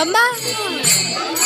我们是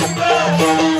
Música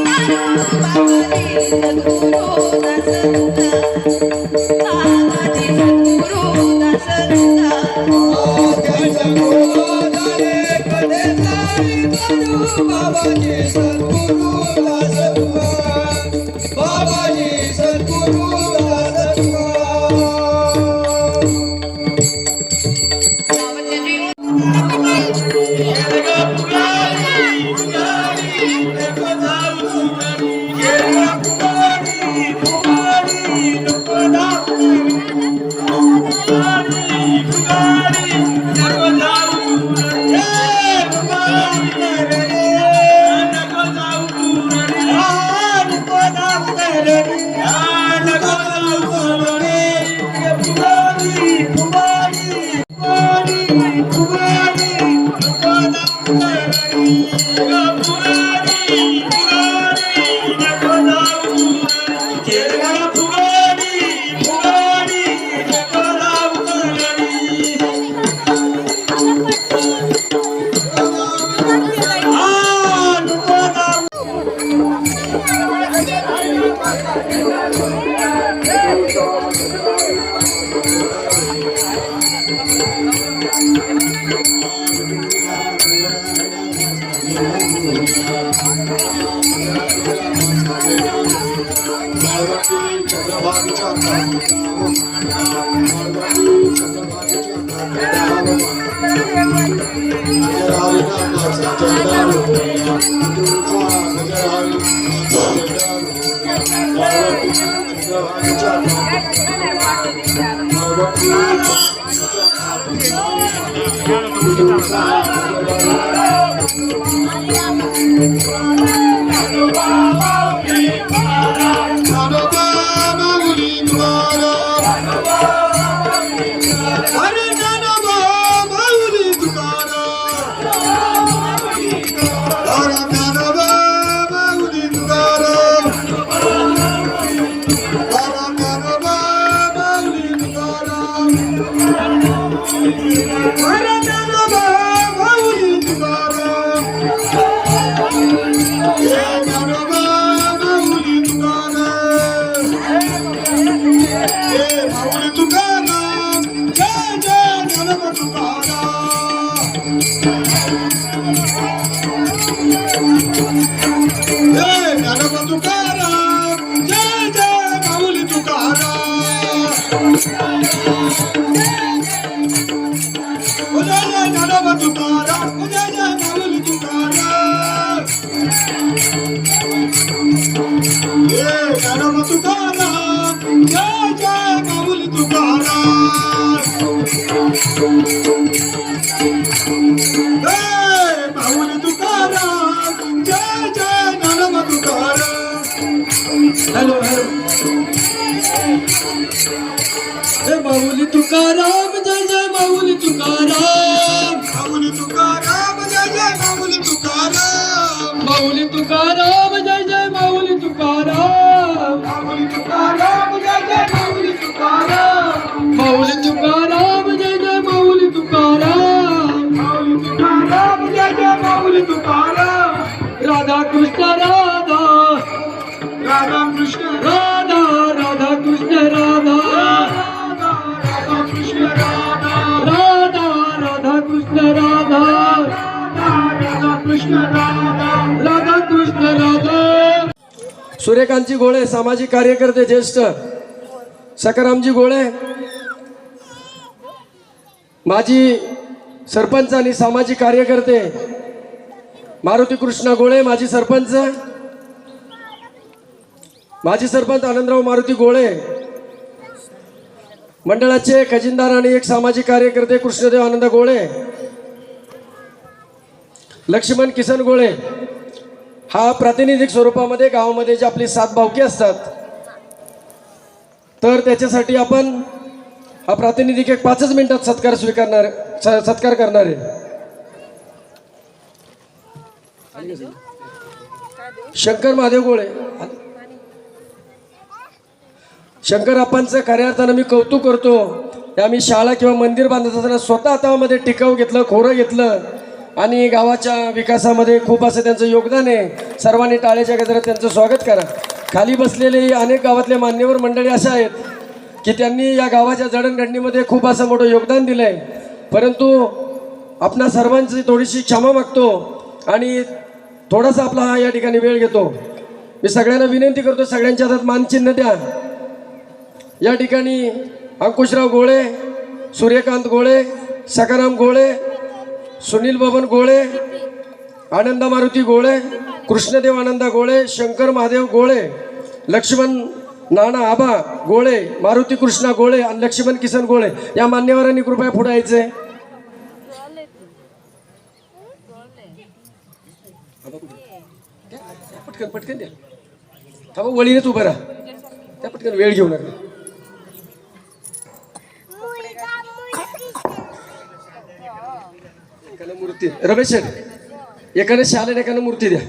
Baba Ei, minha batucada! सूर्यकांतजी गोळे सामाजिक कार्यकर्ते ज्येष्ठ सकारामजी गोळे माजी सरपंच आणि सामाजिक कार्यकर्ते मारुती कृष्णा गोळे माजी सरपंच माजी सरपंच आनंदराव मारुती गोळे मंडळाचे खजिनदार आणि एक सामाजिक कार्यकर्ते कृष्णदेव आनंद गोळे लक्ष्मण किसन गोळे हा प्रातिनिधिक स्वरूपामध्ये गावामध्ये जे आपली सात भावकी असतात तर त्याच्यासाठी आपण हा प्रातिनिधिक एक पाचच मिनिटात सत्कार स्वीकारणार स- सत्कार करणार आहे. शंकर महादेव गोळे. शंकर आपणचं खऱ्या अर्थानं मी कौतुक करतो. आम्ही शाळा किंवा मंदिर बांधत असताना स्वतः हातामध्ये टिकाव घेतलं खोरं घेतलं. आणि गावाच्या विकासामध्ये खूप असं त्यांचं योगदान आहे. सर्वांनी टाळ्याच्या गजरात त्यांचं स्वागत करा. खाली बसलेले अनेक गावातले मान्यवर मंडळी अशा आहेत की त्यांनी या गावाच्या जडणघडणीमध्ये खूप असं मोठं योगदान दिलं आहे परंतु आपणा सर्वांची थोडीशी क्षमा मागतो आणि थोडासा आपला हा या ठिकाणी वेळ घेतो. मी सगळ्यांना विनंती करतो सगळ्यांच्या हातात मानचिन्ह द्या. या ठिकाणी अंकुशराव गोळे सूर्यकांत गोळे सकाराम गोळे सुनील बबन गोळे आनंदा मारुती गोळे कृष्णदेव आनंदा गोळे शंकर महादेव गोळे लक्ष्मण नाना आबा गोळे मारुती कृष्णा गोळे आणि लक्ष्मण किसन गोळे या मान्यवरांनी कृपया पुढे यायचे. पटकन पटकन द्या. वळीनेच उभं राहा. त्या पटकन वेळ घेऊ नका. एकानं मूर्ती. रमेश शेठ, एकानं शालन एकानं मूर्ती द्या.